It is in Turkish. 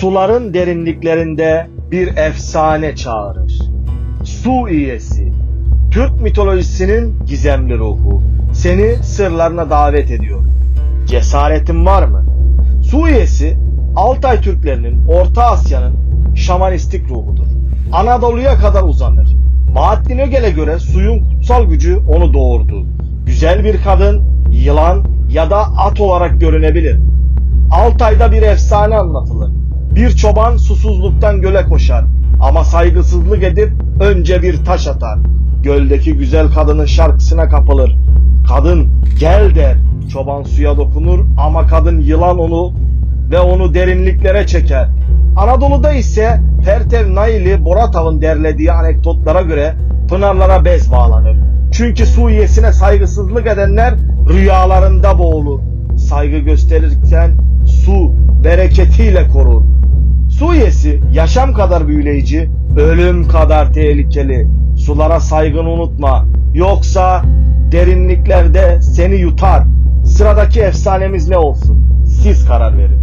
suların derinliklerinde bir efsane çağırır. Su iyesi. Türk mitolojisinin gizemli ruhu. Seni sırlarına davet ediyor. Cesaretin var mı? Su iyesi Altay Türklerinin Orta Asya'nın şamanistik ruhudur. Anadolu'ya kadar uzanır. Bahattin Ögel'e göre suyun kutsal gücü onu doğurdu. Güzel bir kadın, yılan ya da at olarak görünebilir. Altay'da bir efsane anlatılır. Bir çoban susuzluktan göle koşar ama saygısızlık edip önce bir taş atar. Göldeki güzel kadının şarkısına kapılır. Kadın gel der. Çoban suya dokunur ama kadın yılan onu ve onu derinliklere çeker. Anadolu'da ise Pertev Naili Boratav'ın derlediği anekdotlara göre pınarlara bez bağlanır. Çünkü su üyesine saygısızlık edenler rüyalarında boğulur. Saygı gösterirken su bereketiyle korur. Su üyesi yaşam kadar büyüleyici, ölüm kadar tehlikeli. Sulara saygını unutma. Yoksa derinliklerde seni yutar. Sıradaki efsanemiz ne olsun? Siz karar verin.